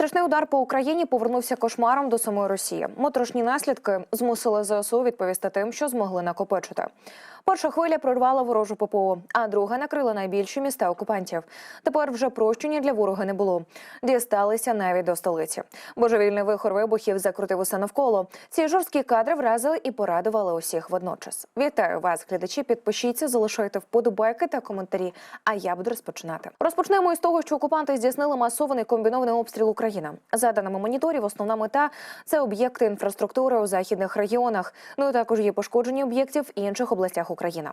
Страшний удар по Україні повернувся кошмаром до самої Росії. Моторошні наслідки змусили ЗСУ відповісти тим, що змогли накопичити. Перша хвиля прорвала ворожу ППО, а друга накрила найбільші міста окупантів. Тепер вже прощення для ворога не було. Дісталися навіть до столиці. Божевільний вихор вибухів закрутив усе навколо. Ці жорсткі кадри вразили і порадували усіх водночас. Вітаю вас, глядачі. Підпишіться, залишайте вподобайки та коментарі. А я буду розпочинати. Розпочнемо із того, що окупанти здійснили масований комбінований обстріл України. За даними моніторів, основна мета це об'єкти інфраструктури у західних регіонах. Ну і також є пошкоджені об'єктів в інших областях України.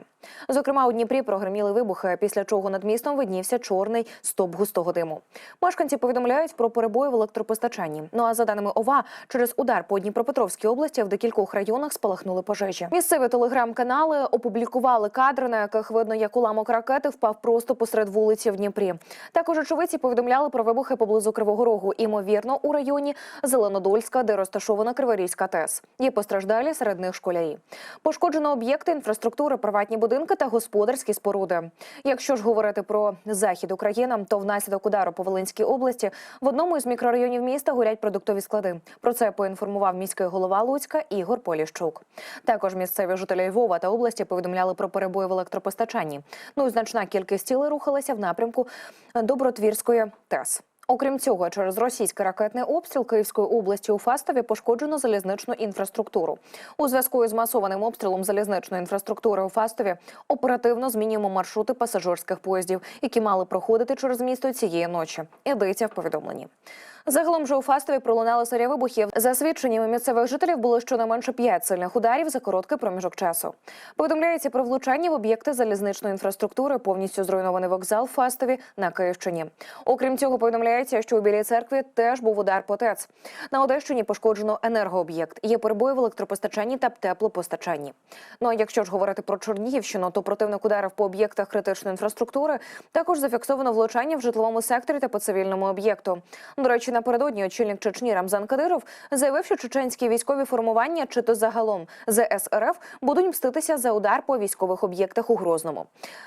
Зокрема, у Дніпрі прогреміли вибухи, після чого над містом виднівся чорний стоп густого диму. Мешканці повідомляють про перебої в електропостачанні. Ну а за даними ОВА, через удар по Дніпропетровській області в декількох районах спалахнули пожежі. Місцеві телеграм-канали опублікували кадри, на яких видно, як уламок ракети впав просто посеред вулиці в Дніпрі. Також очевидці повідомляли про вибухи поблизу Кривого Рогу, імовірно, у районі Зеленодольська, де розташована Криворізька ТЕС. Є постраждалі серед них школярі. Пошкоджено об'єкти інфраструктури, приватні будинки та господарські споруди. Якщо ж говорити про захід України, то внаслідок удару по Волинській області в одному із мікрорайонів міста горять продуктові склади. Про це поінформував міський голова Луцька Ігор Поліщук. Також місцеві жителі Львова та області повідомляли про перебої в електропостачанні. Ну і значна кількість тіли рухалася в напрямку Добротвірської ТЕС. Окрім цього, через російський ракетний обстріл Київської області у Фастові пошкоджено залізничну інфраструктуру. У зв'язку із масованим обстрілом залізничної інфраструктури у Фастові оперативно змінюємо маршрути пасажирських поїздів, які мали проходити через місто цієї ночі. Ідеться в повідомленні. Загалом же у Фастові пролунали серія вибухів. За свідченнями місцевих жителів було щонайменше п'ять сильних ударів за короткий проміжок часу. Повідомляється про влучання в об'єкти залізничної інфраструктури, повністю зруйнований вокзал в Фастові на Київщині. Окрім цього, повідомляється, що у Білій церкві теж був удар по ТЕЦ. На Одещині пошкоджено енергооб'єкт. Є перебої в електропостачанні та теплопостачанні. Ну а якщо ж говорити про Чернігівщину, то противник ударив по об'єктах критичної інфраструктури. Також зафіксовано влучання в житловому секторі та по цивільному об'єкту. До речі, напередодні очільник Чечні Рамзан Кадиров заявив, що чеченські військові формування чи то загалом ЗСРФ будуть мститися за удар по військових об'єктах у Грозному.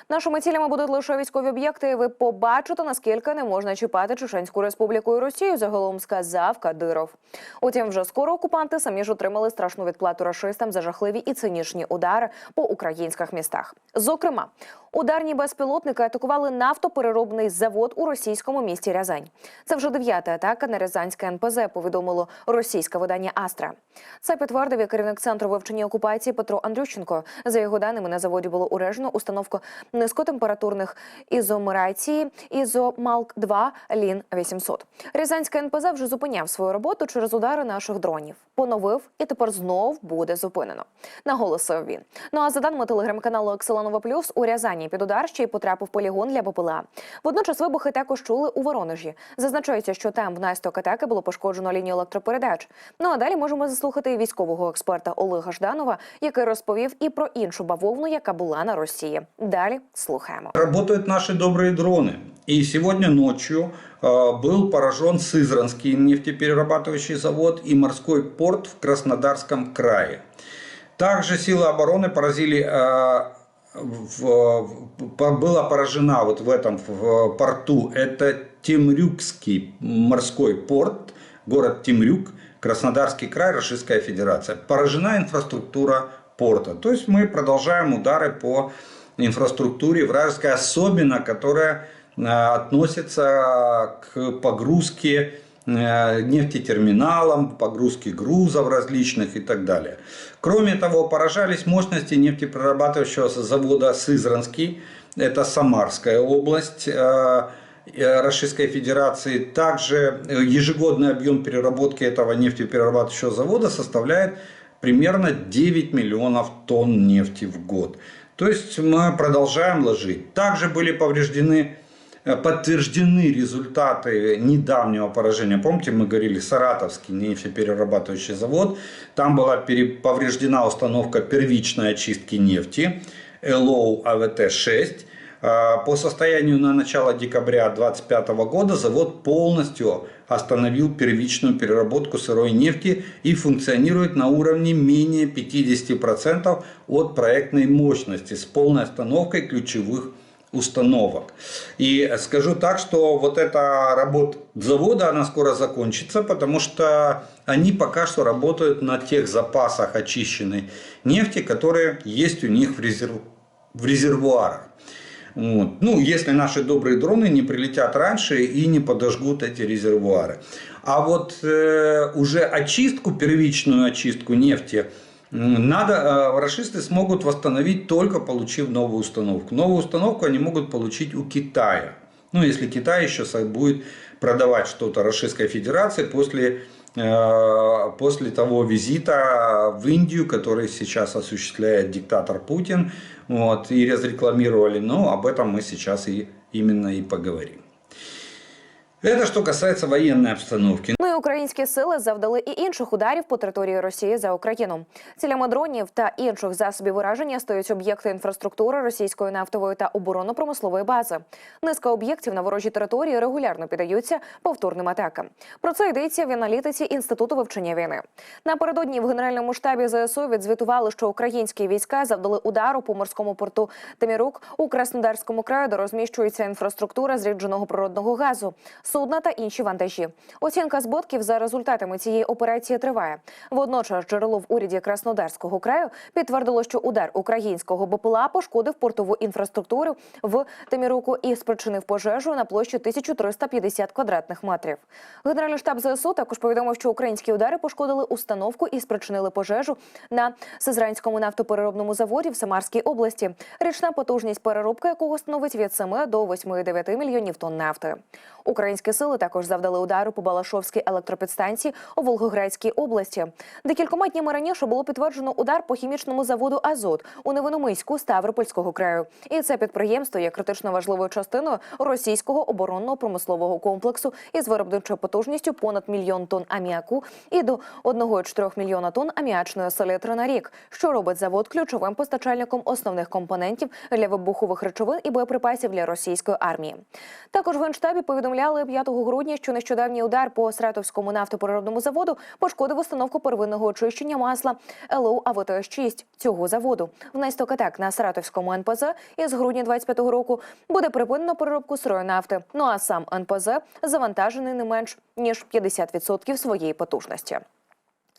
Нашими цілями будуть лише військові об'єкти. Ви побачите, наскільки не можна чіпати Чеченську республіку і Росію. Загалом сказав Кадиров. Утім, вже скоро окупанти самі ж отримали страшну відплату рашистам за жахливі і цинічні удари по українських містах. Зокрема, ударні безпілотники атакували нафтопереробний завод у російському місті Рязань. Це вже дев'ята атака на Рязанське НПЗ. Повідомило російське видання Астра. Це підтвердив і керівник центру вивчення окупації Петро Андрющенко. За його даними, на заводі було уражено установку низькотемпературних ізомерації ізомалк 2 лін 800 Рязанське НПЗ вже зупиняв свою роботу через удари наших дронів. Поновив і тепер знов буде зупинено. Наголосив він. Ну а за даними телеграм-каналу Екселанова Плюс у Рязані під удар ще й потрапив полігон для БПЛА. Водночас вибухи також чули у Воронежі. Зазначається, що там внаслідок атаки було пошкоджено лінію електропередач. Ну а далі можемо заслухати військового експерта Олега Жданова, який розповів і про іншу бавовну, яка була на Росії. Далі слухаємо. Работают наши добрые дроны. И сегодня ночью э, был поражен Сызранский нефтеперерабатывающий завод и морской порт в Краснодарском крае. Также силы обороны поразили, э, была поражена вот в этом порту, это Темрюкский морской порт, город Темрюк, Краснодарский край, Российская Федерация. Поражена инфраструктура порта. То есть мы продолжаем удары по инфраструктуре вражеской, особенно которая относится к погрузке э, нефтетерминалам, погрузке грузов различных и так далее. Кроме того, поражались мощности нефтеперерабатывающего завода Сызранский, это Самарская область, э, э, Российской Федерации. Также э, ежегодный объем переработки этого нефтеперерабатывающего завода составляет примерно 9 миллионов тонн нефти в год. То есть мы продолжаем ложить. Также были повреждены, э, подтверждены результаты недавнего поражения. Помните, мы говорили, Саратовский нефтеперерабатывающий завод. Там была повреждена установка первичной очистки нефти LO АВТ-6. А, По состоянию на начало декабря 2025 года завод полностью остановил первичную переработку сырой нефти и функционирует на уровне менее 50% от проектной мощности с полной остановкой ключевых установок. И скажу так, что вот эта работа завода, она скоро закончится, потому что они пока что работают на тех запасах очищенной нефти, которые есть у них в, резерв- в резервуарах. Вот. Ну, если наши добрые дроны не прилетят раньше и не подожгут эти резервуары. А вот э, уже очистку, первичную очистку нефти, надо, э, рашисты смогут восстановить только получив новую установку. Новую установку они могут получить у Китая. Ну, если Китай еще будет продавать что-то Российской Федерации после, э, после того визита в Индию, который сейчас осуществляет диктатор Путин, вот, и разрекламировали, но об этом мы сейчас и именно и поговорим. Это что касается военной обстановки. Ну українські сили завдали і інших ударів по території Росії за Україну. Цілями дронів та інших засобів ураження стають об'єкти інфраструктури російської нафтової та оборонно-промислової бази. Низка об'єктів на ворожій території регулярно піддаються повторним атакам. Про це йдеться в аналітиці інституту вивчення війни. Напередодні в генеральному штабі ЗСУ відзвітували, що українські війська завдали удару по морському порту Темірук у Краснодарському краї, де розміщується інфраструктура зрідженого природного газу, судна та інші вантажі. Оцінка збитків за результатами цієї операції триває. Водночас джерело в уряді Краснодарського краю підтвердило, що удар українського БПЛА пошкодив портову інфраструктуру в Теміруку і спричинив пожежу на площі 1350 квадратних метрів. Генеральний штаб ЗСУ також повідомив, що українські удари пошкодили установку і спричинили пожежу на Сизранському нафтопереробному заводі в Самарській області. Річна потужність переробки якого становить від 7 до 8,9 мільйонів тонн нафти. Українські сили також завдали удару по Балашовській електропідстанції у Волгоградській області. Декількома днями раніше було підтверджено удар по хімічному заводу Азот у Невиномиську Ставропольського краю. І це підприємство є критично важливою частиною російського оборонного промислового комплексу із виробничою потужністю понад мільйон тонн аміаку і до 1,4 мільйона тонн аміачної селітри на рік, що робить завод ключовим постачальником основних компонентів для вибухових речовин і боєприпасів для російської армії. Також в генштабі повідомляли 5 грудня, що нещодавній удар по Сратовському нафтопереробному заводу пошкодив установку первинного очищення масла ЛО АВТС-6 цього заводу. Внаслідок атак на Саратовському НПЗ із грудня 25-го року буде припинено переробку сирої нафти. Ну а сам НПЗ завантажений не менш ніж 50% своєї потужності.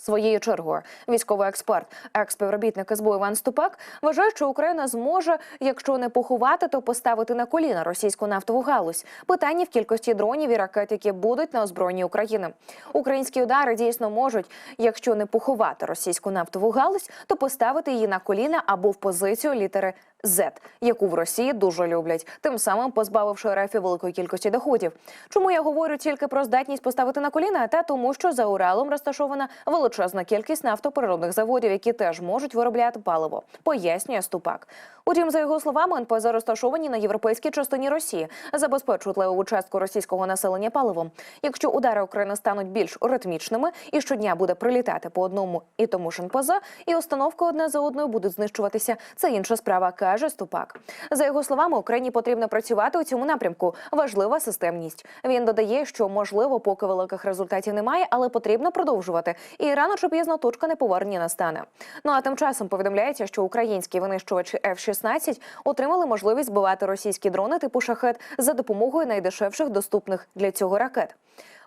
Своєю чергою військовий експерт, екс-співробітник СБУ Іван Ступак вважає, що Україна зможе, якщо не поховати, то поставити на коліна російську нафтову галузь. Питання в кількості дронів і ракет, які будуть на озброєнні України. Українські удари дійсно можуть, якщо не поховати російську нафтову галузь, то поставити її на коліна або в позицію літери Z, яку в Росії дуже люблять, тим самим позбавивши РФ великої кількості доходів. Чому я говорю тільки про здатність поставити на коліна? Та тому, що за Уралом розташована величезна кількість нафтопереробних заводів, які теж можуть виробляти паливо, пояснює Ступак. Утім, за його словами, НПЗ розташовані на європейській частині Росії, забезпечують левову частку російського населення паливом. Якщо удари України стануть більш ритмічними і щодня буде прилітати по одному і тому ж НПЗ, і установки одне за одною будуть знищуватися. Це інша справа, каже Ступак. За його словами, Україні потрібно працювати у цьому напрямку. Важлива системність. Він додає, що можливо, поки великих результатів немає, але потрібно продовжувати. І рано чи пізно точка неповернення настане. Ну а тим часом повідомляється, що українські винищувачі F-16 отримали можливість збивати російські дрони типу шахет за допомогою найдешевших доступних для цього ракет.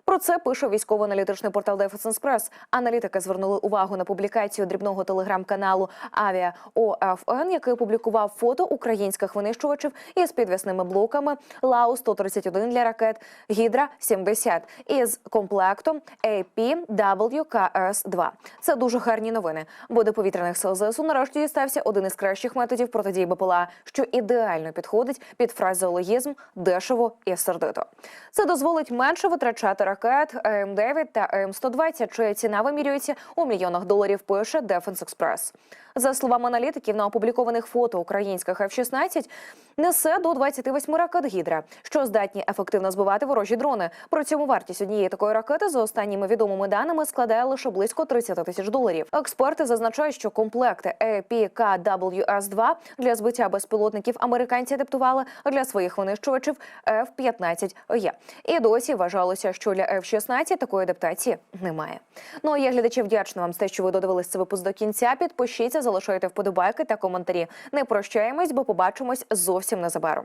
Про це пише військово-аналітичний портал Press. Аналітики звернули увагу на публікацію дрібного телеграм-каналу Авіа ОФН, який опублікував фото українських винищувачів із підвісними блоками Лау 131 для ракет Гідра 70 із комплектом APWKS-2. Це дуже гарні новини. Бо до повітряних сил ЗСУ нарешті дістався один із кращих методів протидії БПЛА, що ідеально підходить під фразеологізм дешево і сердито. Це дозволить менше витрачати ракет АМ-9 та АМ-120, чия ціна вимірюється у мільйонах доларів, пише Defense Express. За словами аналітиків, на опублікованих фото українських F-16 несе до 28 ракет «Гідра», що здатні ефективно збивати ворожі дрони. При цьому вартість однієї такої ракети за останніми відомими даними складає лише близько 30 тисяч доларів. Експерти зазначають, що комплекти APKWS-2 для збиття безпілотників американці адаптували для своїх винищувачів F-15E. І досі вважалося, що для F-16 такої адаптації немає. Ну а я глядачі вдячна вам за те, що ви додивились цей випуск до кінця. Підпишіться, залишайте вподобайки та коментарі. Не прощаємось, бо побачимось зовсім незабаром.